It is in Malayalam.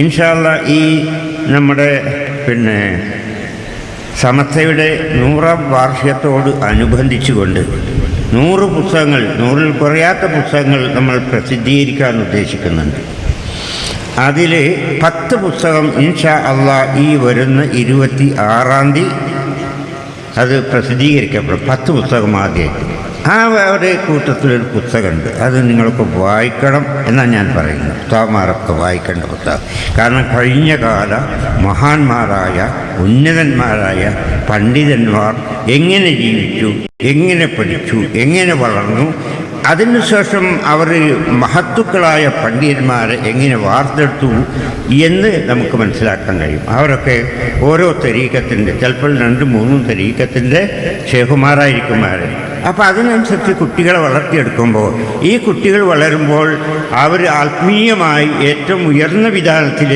ഇൻഷാല്ല ഈ നമ്മുടെ പിന്നെ സമസ്തയുടെ നൂറാം വാർഷികത്തോട് അനുബന്ധിച്ചുകൊണ്ട് നൂറ് പുസ്തകങ്ങൾ നൂറിൽ കുറയാത്ത പുസ്തകങ്ങൾ നമ്മൾ പ്രസിദ്ധീകരിക്കാൻ ഉദ്ദേശിക്കുന്നുണ്ട്. അതിൽ പത്ത് പുസ്തകം ഇൻഷാ അള്ളാ ഈ വരുന്ന ഇരുപത്തി ആറാം തീയതി അത് പ്രസിദ്ധീകരിക്കപ്പെടും. പത്ത് പുസ്തകം ആദ്യമായിട്ട് ആ ഒരു കൂട്ടത്തിലൊരു പുസ്തകമുണ്ട് അത് നിങ്ങൾക്ക് വായിക്കണം എന്നാണ് ഞാൻ പറയുന്നത് ഉസ്താവന്മാരൊക്കെ വായിക്കേണ്ട പുസ്തകം. കാരണം കഴിഞ്ഞ കാല മഹാന്മാരായ ഉന്നതന്മാരായ പണ്ഡിതന്മാർ എങ്ങനെ ജീവിച്ചു എങ്ങനെ പഠിച്ചു എങ്ങനെ വളർന്നു അതിനുശേഷം അവർ മഹത്തുക്കളായ പണ്ഡിതന്മാരെ എങ്ങനെ വാർത്തെടുത്തു എന്ന് നമുക്ക് മനസ്സിലാക്കാൻ കഴിയും. അവരൊക്കെ ഓരോ തരീക്കത്തിന്റെ ചിലപ്പോൾ രണ്ടും മൂന്നും തരീക്കത്തിന്റെ ഷേഖുമാരായിരിക്കുമാർ അപ്പോൾ അതിനനുസരിച്ച് കുട്ടികളെ വളർത്തിയെടുക്കുമ്പോൾ ഈ കുട്ടികൾ വളരുമ്പോൾ അവർ ആത്മീയമായി ഏറ്റവും ഉയർന്ന വിധാനത്തിൽ